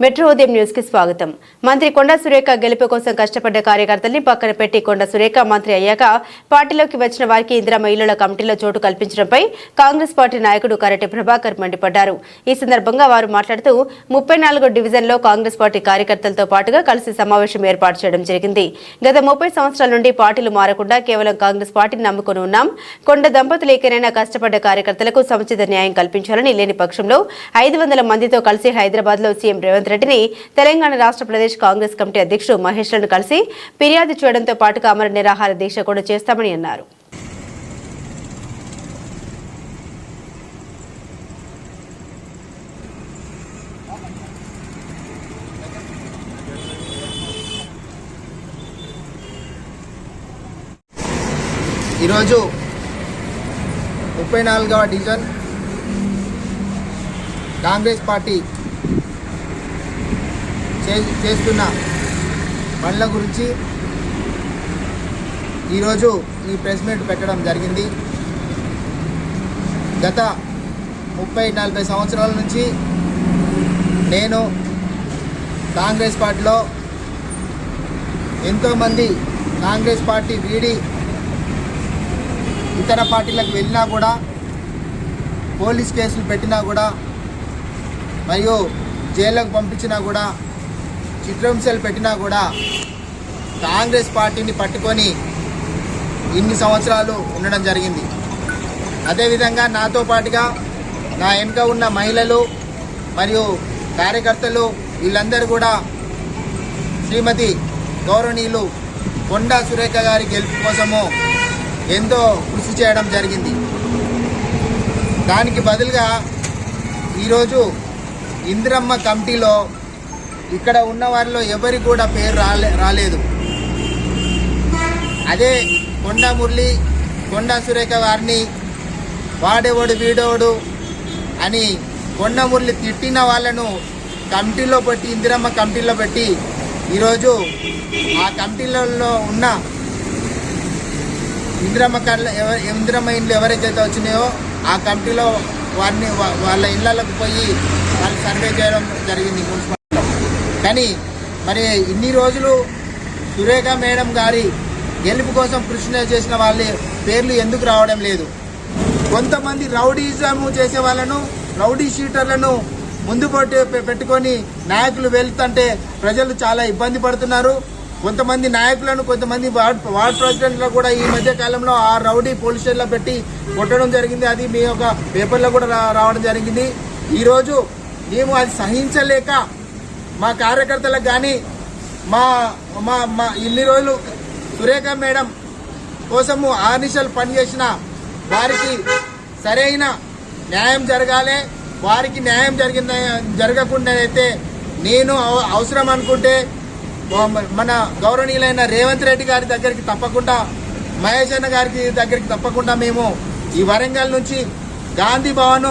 Metro ఉదయం న్యూస్కి స్వాగతం. మంత్రి కొండా సురేఖ గెలుపు కోసం కష్టపడ్డ కార్యకర్తల్ని పక్కన పెట్టి కొండా సురేఖ మంత్రి అయ్యాక పార్టీలోకి వచ్చిన వారికి ఇందిరా మహిళల కమిటీలో చోటు కల్పించడంపై కాంగ్రెస్ పార్టీ నాయకుడు కరటి ప్రభాకర్ మండిపడ్డారు. ఈ సందర్భంగా వారు మాట్లాడుతూ ముప్పై నాలుగో డివిజన్లో కాంగ్రెస్ పార్టీ కార్యకర్తలతో పాటుగా కలిసి సమావేశం ఏర్పాటు చేయడం జరిగింది. గత ముప్పై సంవత్సరాల నుండి పార్టీలు మారకుండా కేవలం కాంగ్రెస్ పార్టీని నమ్ముకుని ఉన్నాం. కొండ దంపతులు ఏకైనా కష్టపడ్డ కార్యకర్తలకు సముచిత న్యాయం కల్పించాలని లేని పక్షంలో ఐదు వందల మందితో కలిసి హైదరాబాద్లో సీఎం రేవంత్ రెడ్డిని తెలంగాణ రాష్ట్ర ప్రదేశ్ కాంగ్రెస్ కమిటీ అధ్యక్షుడు మహేష్లను కలిసి ఫిర్యాదు చేయడంతో పాటుగా అమర నిరాహార దీక్ష కూడా చేస్తామని అన్నారు. ఈరోజు ముప్పై నాలుగవ డివిజన్ కాంగ్రెస్ పార్టీ చేస్తున్న పనుల గురించి ఈరోజు ఈ ప్రెస్ మీట్ పెట్టడం జరిగింది. గత ముప్పై నలభై సంవత్సరాల నుంచి నేను కాంగ్రెస్ పార్టీలో ఎంతోమంది కాంగ్రెస్ పార్టీ వీడి ఇతర పార్టీలకు వెళ్ళినా కూడా పోలీస్ కేసులు పెట్టినా కూడా మరియు జైళ్ళకు పంపించినా కూడా చిత్రహింసలు పెట్టినా కూడా కాంగ్రెస్ పార్టీని పట్టుకొని ఇన్ని సంవత్సరాలు ఉండడం జరిగింది. అదేవిధంగా నాతో పాటుగా నా వెనుక ఉన్న మహిళలు మరియు కార్యకర్తలు వీళ్ళందరూ కూడా శ్రీమతి గౌరవనీయులు కొండా సురేఖ గారి గెలుపు కోసము ఎంతో కృషి చేయడం జరిగింది. దానికి బదులుగా ఈరోజు ఇందిరమ్మ కమిటీలో ఇక్కడ ఉన్న వారిలో ఎవరికి కూడా పేరు రాలే రాలేదు. అదే కొండ మురళి కొండ సురేఖ వారిని వాడేవాడు వీడోడు అని కొండ మురళి తిట్టిన వాళ్ళను కమిటీలో పెట్టి ఇందిరమ్మ కమిటీలో పెట్టి ఈరోజు ఆ కమిటీలలో ఉన్న ఇందిరమ్మ కళ్ళ ఇందిరమ్మ ఇండ్లు ఎవరైతే వచ్చినాయో ఆ కమిటీలో వారిని వాళ్ళ ఇళ్ళకు పోయి వాళ్ళు సర్వే చేయడం జరిగింది మున్సిపాలిటీలో కానీ మరి ఇన్ని రోజులు సురేఖ మేడం గారి గెలుపు కోసం కృషి చేసిన వాళ్ళ పేర్లు ఎందుకు రావడం లేదు? కొంతమంది రౌడీజం చేసే వాళ్ళను రౌడీ షీటర్లను ముందు పెట్టుకొని నాయకులు వెళ్తుంటే ప్రజలు చాలా ఇబ్బంది పడుతున్నారు. కొంతమంది నాయకులను కొంతమంది వార్డ్ వార్డ్ ప్రెసిడెంట్లు కూడా ఈ మధ్య కాలంలో ఆ రౌడీ పోలీస్ స్టేషన్లో పెట్టి కొట్టడం జరిగింది. అది మీ యొక్క పేపర్లో కూడా రావడం జరిగింది. ఈరోజు మేము అది సహించలేక మా కార్యకర్తలకు కానీ మా మా మా ఇన్ని రోజులు సురేఖ మేడం కోసము ఆర్నిషలు పనిచేసిన వారికి సరైన న్యాయం జరగాలి వారికి న్యాయం జరిగింద జరగకుండా అయితే నేను అవ- అవసరం అనుకుంటే మన గౌరవనీయులైన రేవంత్ రెడ్డి గారి దగ్గరికి తప్పకుండా మహేష్ అన్న గారికి దగ్గరికి తప్పకుండా మేము ఈ వరంగల్ నుంచి గాంధీ భవన్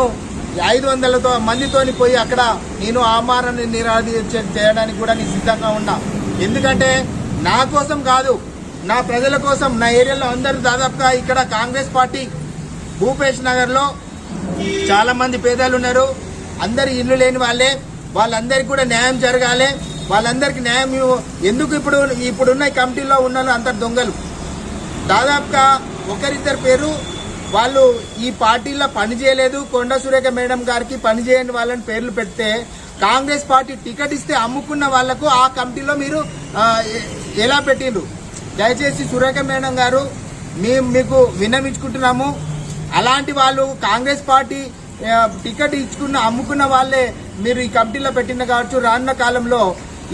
ఐదు వందలతో మందితోని పోయి అక్కడ నేను ఆమారాన్ని నిరాధించే చేయడానికి కూడా నేను సిద్ధంగా ఉన్నా. ఎందుకంటే నా కోసం కాదు నా ప్రజల కోసం నా ఏరియాలో అందరూ దాదాపుగా ఇక్కడ కాంగ్రెస్ పార్టీ భూపేష్ నగర్లో చాలా మంది పేదలు ఉన్నారు. అందరు ఇల్లు లేని వాళ్ళే. వాళ్ళందరికీ కూడా న్యాయం జరగాలి. వాళ్ళందరికీ న్యాయం ఎందుకు ఇప్పుడు ఇప్పుడున్న కమిటీలో ఉన్న వాళ్ళు అంత దొంగలు? దాదాపుగా ఒకరిద్దరు పేరు వాళ్ళు ఈ పార్టీలో పని చేయలేదు. కొండ సురేఖ మేడం గారికి పని చేయని వాళ్ళని పేర్లు పెడితే కాంగ్రెస్ పార్టీ టికెట్ ఇస్తే అమ్ముకున్న వాళ్ళకు ఆ కమిటీలో మీరు ఎలా పెట్టిండ్రు? దయచేసి సురేఖ మేడం గారు మేము మీకు విన్నవించుకుంటున్నాము. అలాంటి వాళ్ళు కాంగ్రెస్ పార్టీ టికెట్ ఇచ్చుకున్న అమ్ముకున్న వాళ్ళే మీరు ఈ కమిటీలో పెట్టిన కావచ్చు. రానున్న కాలంలో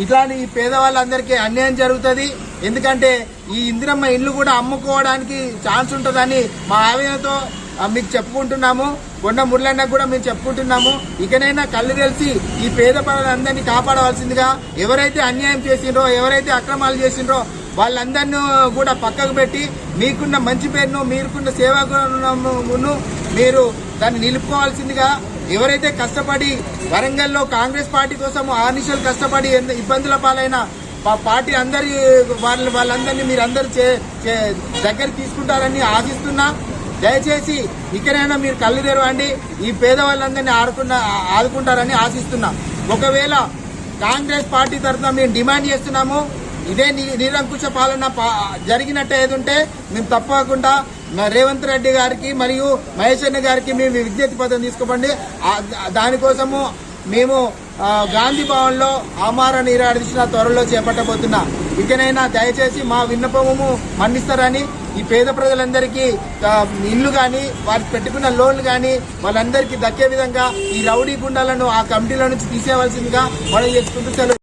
ఇట్లాంటి ఈ పేదవాళ్ళందరికీ అన్యాయం జరుగుతుంది. ఎందుకంటే ఈ ఇందిరమ్మ ఇల్లు కూడా అమ్ముకోవడానికి ఛాన్స్ ఉంటుందని మా ఆవేదనతో మీకు చెప్పుకుంటున్నాము. కొండ మురళన్నకు కూడా మేము చెప్పుకుంటున్నాము. ఇకనైనా కళ్ళు తెలిసి ఈ పేద ప్రజలందరినీ కాపాడవలసిందిగా ఎవరైతే అన్యాయం చేసిండ్రో ఎవరైతే అక్రమాలు చేసిండ్రో వాళ్ళందరినీ కూడా పక్కకు పెట్టి మీకున్న మంచి పేరును మీరుకున్న సేవా గుణమును మీరు దాన్ని నిలుపుకోవాల్సిందిగా ఎవరైతే కష్టపడి వరంగల్లో కాంగ్రెస్ పార్టీ కోసం ఆర్నిషలు కష్టపడి ఇబ్బందుల పాలైన పార్టీ అందరి వాళ్ళ వాళ్ళందరినీ మీరు అందరు దగ్గర తీసుకుంటారని ఆశిస్తున్నా. దయచేసి ఇక్కడైనా మీరు కళ్ళు తెరవండి. ఈ పేదవాళ్ళందరినీ ఆడుకున్న ఆదుకుంటారని ఆశిస్తున్నా. ఒకవేళ కాంగ్రెస్ పార్టీ తరఫున మేము డిమాండ్ చేస్తున్నాము ఇదే ని- నిరంకుశ పాలన పా- జరిగినట్టు ఏదుంటే మేము తప్పకుండా రేవంత్ రెడ్డి గారికి మరియు మహేష్ గారికి మేము విజ్ఞప్తి పత్రం తీసుకోపండి దానికోసము మేము గాంధీ భవన్లో ఆమార నిరాడిసిన త్వరలో చేపట్టబోతున్న. ఇకనైనా దయచేసి మా విన్నపము మన్నిస్తారని ఈ పేద ప్రజలందరికీ ఇల్లు కానీ వారు పెట్టుకున్న లోన్లు కానీ వాళ్ళందరికీ దక్కే విధంగా ఈ రౌడీ గుండాలను ఆ కమిటీల నుంచి తీసేయవలసిందిగా మనం చేసుకుంటూ సెలవు